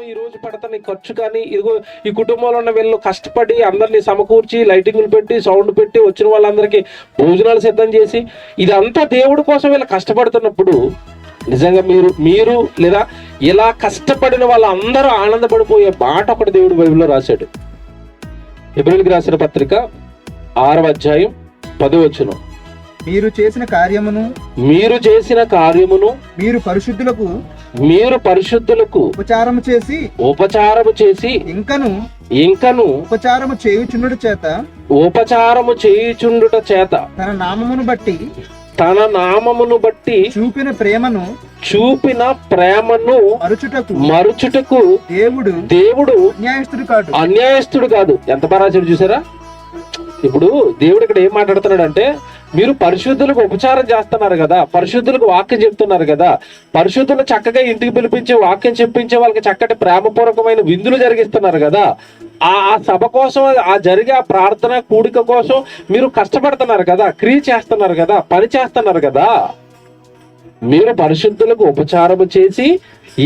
ఈ రోజు పడుతున్న ఈ ఖర్చు కానీ ఇదిగో ఈ కుటుంబంలో ఉన్న వీళ్ళు కష్టపడి అందరినీ సమకూర్చి లైటింగ్లు పెట్టి సౌండ్ పెట్టి వచ్చిన వాళ్ళందరికీ భోజనాలు సిద్ధం చేసి ఇదంతా దేవుడి కోసం వీళ్ళు కష్టపడుతున్నప్పుడు నిజంగా మీరు మీరు లేదా ఇలా కష్టపడిన వాళ్ళందరూ ఆనందపడిపోయే మాట ఒకటి దేవుడు బైబిల్లో రాశాడు. ఎబ్రిల్కి రాసిన పత్రిక ఆరవ అధ్యాయం పదవచ్చును మీరు చేసిన కార్యమును మీరు చేసిన కార్యమును మీరు పరిశుద్ధులకు మీరు పరిశుద్ధులకు ఉపచారము చేసి ఉపచారము చేసి ఇంకను ఇంకను ఉపచారము చేయుచుండుట చేత ఉపచారము చేయుచుండుట చేత తన నామమును బట్టి తన నామమును బట్టి చూపిన ప్రేమను చూపిన ప్రేమను మరుచుటకు మరుచుటకు దేవుడు దేవుడు న్యాయస్తుడు కాడు. అన్యాయస్తుడు కాదు. ఎంత బాగా చూసారా? ఇప్పుడు దేవుడు ఇక్కడ ఏం మాట్లాడుతున్నాడు అంటే మీరు పరిశుద్ధులకు ఉపచారం చేస్తున్నారు కదా పరిశుద్ధులకు వాక్యం చెప్తున్నారు కదా పరిశుద్ధులు చక్కగా ఇంటికి పిలిపించే వాక్యం చెప్పించే వాళ్ళకి చక్కటి ప్రేమపూర్వకమైన విందులు జరిగిస్తున్నారు కదా ఆ సభ కోసం ఆ జరిగే ఆ ప్రార్థన కూడిక కోసం మీరు కష్టపడుతున్నారు కదా క్రియ చేస్తున్నారు కదా పని చేస్తున్నారు కదా మీరు పరిశుద్ధులకు ఉపచారము చేసి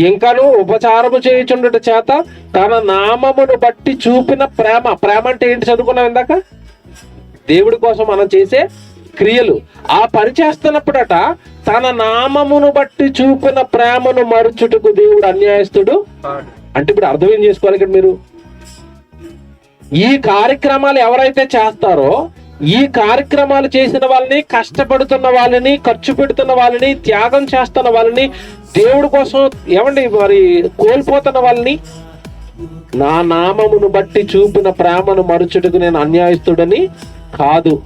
ఇంకను ఉపచారము చేయుచుండట చేత తన నామమును బట్టి చూపిన ప్రేమ ప్రేమ అంటే ఏంటి చదువుకున్నాం ఇందాక? దేవుడి కోసం మనం చేసే క్రియలు. ఆ పని చేస్తున్నప్పుడట తన నామమును బట్టి చూపిన ప్రేమను మరుచుటకు దేవుడు అన్యాయస్తుడు? అంటే ఇప్పుడు అర్థం ఏం చేసుకోవాలి ఇక్కడ మీరు? ఈ కార్యక్రమాలు ఎవరైతే చేస్తారో ఈ కార్యక్రమాలు చేసిన వాళ్ళని కష్టపడుతున్న వాళ్ళని ఖర్చు పెడుతున్న వాళ్ళని త్యాగం చేస్తున్న వాళ్ళని దేవుడి కోసం ఏమండి మరి కోల్పోతున్న వాళ్ళని? నా నామమును బట్టి చూపిన ప్రేమను మరుచుటకు నేను అన్యాయస్తుడని కాదు.